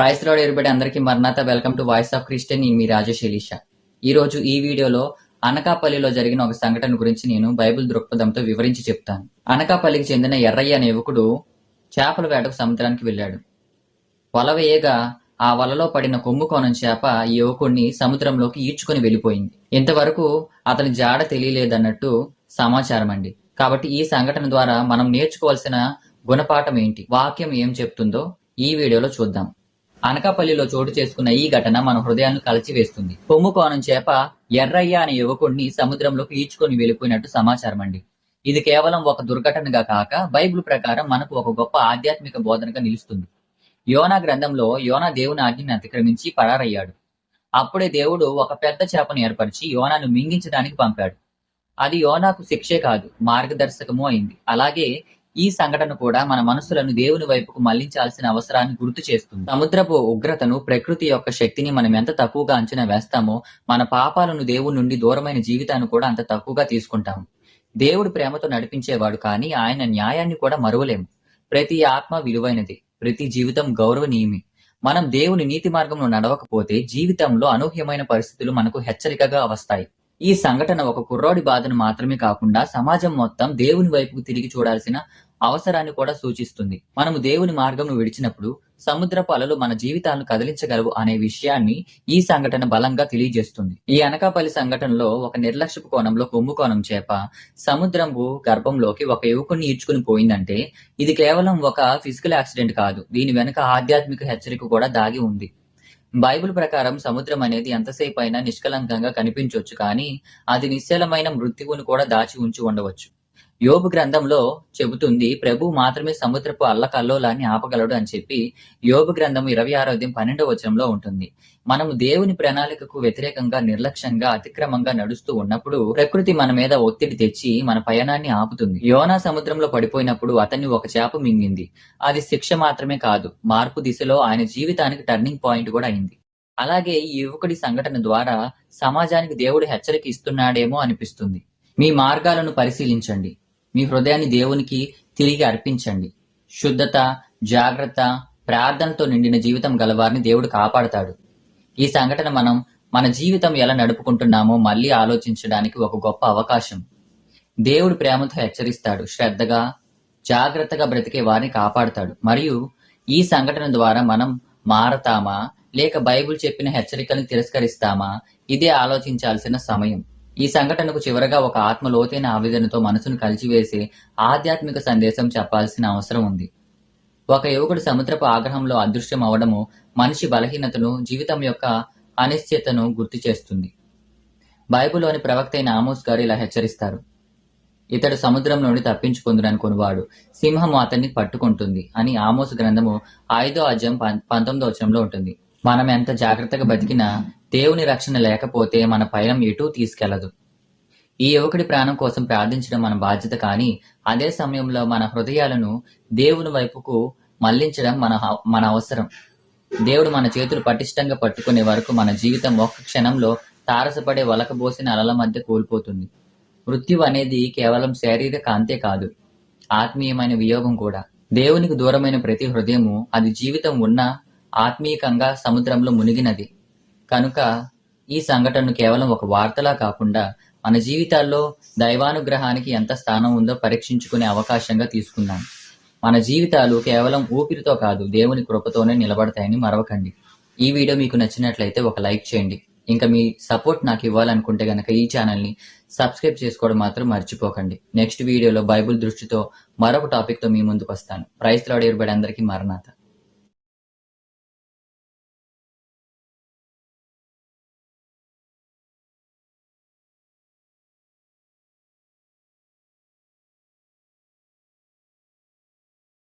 Price road ఎరుబడి అందరికీ మర్నాత welcome to voice of Christian me Rajesh Elisha. ఈ రోజు ఈ వీడియోలో అనకాపల్లిలో జరిగిన ఒక సంఘటన గురించి నేను బైబిల్ దృక్పథంతో వివరించి చెప్తాను. అనకాపల్లికి చెందిన ఎర్రయ్య అనే యువకుడు చేపల వేటకు సముద్రానికి వెళ్ళాడు. వల వేయగా ఆ వలలో పడిన కొమ్ముకోనం చేప ఈ యువకుడిని సముద్రంలోకి ఈడ్చుకొని వెళ్ళిపోయింది. ఇంతవరకు అతని జాడ తెలియలేదన్నట్టు సమాచారం అండి. కాబట్టి ఈ సంఘటన ద్వారా మనం నేర్చుకోవాల్సిన గుణపాఠం ఏంటి? వాక్యం ఏం చెప్తుందో ఈ వీడియోలో చూద్దాం. అనకాపల్లిలో చోటు చేసుకున్న ఈ ఘటన మన హృదయాన్ని కలచివేస్తుంది. కొమ్ము కోణం చేప ఎర్రయ్య అనే యువకుడిని సముద్రంలోకి ఈడ్చుకొని వెళ్ళిపోయినట్టు సమాచారం అండి ఇది కేవలం ఒక దుర్ఘటనగా కాక బైబిల్ ప్రకారం మనకు ఒక గొప్ప ఆధ్యాత్మిక బోధనగా నిలుస్తుంది. యోనా గ్రంథంలో యోనా దేవుని ఆజ్ఞని అతిక్రమించి పరారయ్యాడు. అప్పుడే దేవుడు ఒక పెద్ద చేపను ఏర్పరిచి యోనాను మింగించడానికి పంపాడు. అది యోనాకు శిక్షే కాదు మార్గదర్శకము అయింది. అలాగే ఈ సంఘటన కూడా మన మనసులను దేవుని వైపుకు మళ్ళించాల్సిన అవసరాన్ని గుర్తు చేస్తుంది. సముద్రపు ఉగ్రతను ప్రకృతి యొక్క శక్తిని మనం ఎంత తక్కువగా అంచనా వేస్తామో మన పాపాలను దేవుని నుండి దూరమైన జీవితాన్ని కూడా అంత తక్కువగా తీసుకుంటాము. దేవుడు ప్రేమతో నడిపించేవాడు కానీ ఆయన న్యాయాన్ని కూడా మరువలేము. ప్రతి ఆత్మ విలువైనది ప్రతి జీవితం గౌరవనీయమే. మనం దేవుని నీతి మార్గంలో నడవకపోతే జీవితంలో అనూహ్యమైన పరిస్థితులు మనకు హెచ్చరికగా వస్తాయి. ఈ సంఘటన ఒక కుర్రోడి బాధను మాత్రమే కాకుండా సమాజం మొత్తం దేవుని వైపుకు తిరిగి చూడాల్సిన అవసరాన్ని కూడా సూచిస్తుంది. మనము దేవుని మార్గంను విడిచినప్పుడు సముద్రపు అలలు మన జీవితాలను కదిలించగలవు అనే విషయాన్ని ఈ సంఘటన బలంగా తెలియజేస్తుంది. ఈ అనకాపల్లి సంఘటనలో ఒక నిర్లక్ష్యపు కోణంలో కుంభకోణం చేప సముద్రంపు గర్భంలోకి ఒక యువకుడిని ఈడ్చుకుని పోయిందంటే ఇది కేవలం ఒక ఫిజికల్ యాక్సిడెంట్ కాదు. దీని వెనుక ఆధ్యాత్మిక హెచ్చరిక కూడా దాగి ఉంది. బైబిల్ ప్రకారం సముద్రం అనేది ఎంతసేపు అయినా నిష్కలంకంగా కనిపించవచ్చు కానీ అది నిశ్చలమైన మృత్యువును కూడా దాచి ఉంచి ఉండవచ్చు. యోబు గ్రంథంలో చెబుతుంది ప్రభు మాత్రమే సముద్రపు అల్లకల్లోలాన్ని ఆపగలడు అని చెప్పి యోబు గ్రంథం ఇరవై ఆరోధ్యం పన్నెండవ వచనంలో ఉంటుంది. మనము దేవుని ప్రణాళికకు వ్యతిరేకంగా నిర్లక్ష్యంగా అతిక్రమంగా నడుస్తూ ఉన్నప్పుడు ప్రకృతి మన మీద ఒత్తిడి తెచ్చి మన పయనాన్ని ఆపుతుంది. యోనా సముద్రంలో పడిపోయినప్పుడు అతన్ని ఒక చేప మింగింది. అది శిక్ష మాత్రమే కాదు మార్పు దిశలో ఆయన జీవితానికి టర్నింగ్ పాయింట్ కూడా అయింది. అలాగే ఈ యువకుడి సంఘటన ద్వారా సమాజానికి దేవుడు హెచ్చరిక ఇస్తున్నాడేమో అనిపిస్తుంది. మీ మార్గాలను పరిశీలించండి. మీ హృదయాన్ని దేవునికి తిరిగి అర్పించండి. శుద్ధత జాగ్రత్త ప్రార్థనతో నిండిన జీవితం గలవారిని దేవుడు కాపాడతాడు. ఈ సంఘటన మనం మన జీవితం ఎలా నడుపుకుంటున్నామో మళ్ళీ ఆలోచించడానికి ఒక గొప్ప అవకాశం. దేవుడు ప్రేమతో హెచ్చరిస్తాడు శ్రద్ధగా జాగ్రత్తగా బ్రతికే వారిని కాపాడుతాడు. మరియు ఈ సంఘటన ద్వారా మనం మారతామా లేక బైబిల్ చెప్పిన హెచ్చరికలను తిరస్కరిస్తామా ఇదే ఆలోచించాల్సిన సమయం. ఈ సంఘటనకు చివరగా ఒక ఆత్మ లోతైన ఆవేదనతో మనసును కలిచివేసి ఆధ్యాత్మిక సందేశం చెప్పాల్సిన అవసరం ఉంది. ఒక యువకుడు సముద్రపు ఆగ్రహంలో అదృశ్యం అవడము మనిషి బలహీనతను జీవితం యొక్క అనిశ్చితను గుర్తు చేస్తుంది. బైబిల్లోని ప్రవక్త అయిన ఆమోస్ గారు ఇలా హెచ్చరిస్తారు. ఇతడు సముద్రం నుండి తప్పించుకుందుననుకునివాడు సింహము అతన్ని పట్టుకుంటుంది అని ఆమోస్ గ్రంథము ఐదో అధ్యాయం పం- పంతొమ్మిదో వచనంలో ఉంటుంది. మనం ఎంత జాగ్రత్తగా బతికినా దేవుని రక్షణ లేకపోతే మన పయనం ఎటూ తీసుకెళ్ళదు. ఈ యువకుడి ప్రాణం కోసం ప్రార్థించడం మన బాధ్యత కానీ అదే సమయంలో మన హృదయాలను దేవుని వైపుకు మళ్ళించడం మన మన అవసరం. దేవుడు మన చేతులు పటిష్టంగా పట్టుకునే వరకు మన జీవితం ఒక్క క్షణంలో తారసపడే వలకబోసిన అలల మధ్య కోల్పోతుంది. మృత్యు అనేది కేవలం శారీరక అంతే కాదు ఆత్మీయమైన వియోగం కూడా. దేవునికి దూరమైన ప్రతి హృదయము అది జీవితం ఉన్న ఆత్మీయంగా సముద్రంలో మునిగినది. కనుక ఈ సంఘటనను కేవలం ఒక వార్తలా కాకుండా మన జీవితాల్లో దైవానుగ్రహానికి ఎంత స్థానం ఉందో పరీక్షించుకునే అవకాశంగా తీసుకుందాం మన జీవితాలు కేవలం ఊపిరితో కాదు దేవుని కృపతోనే నిలబడతాయని మరవకండి. ఈ వీడియో మీకు నచ్చినట్లయితే ఒక లైక్ చేయండి. ఇంకా మీ సపోర్ట్ నాకు ఇవ్వాలనుకుంటే గనక ఈ ఛానల్ని సబ్స్క్రైబ్ చేసుకోవడం మాత్రం మర్చిపోకండి. నెక్స్ట్ వీడియోలో బైబిల్ దృష్టితో మరొక టాపిక్తో మీ ముందుకు వస్తాను. ప్రైస్ లాడేరుబడి అందరికీ మరణాత.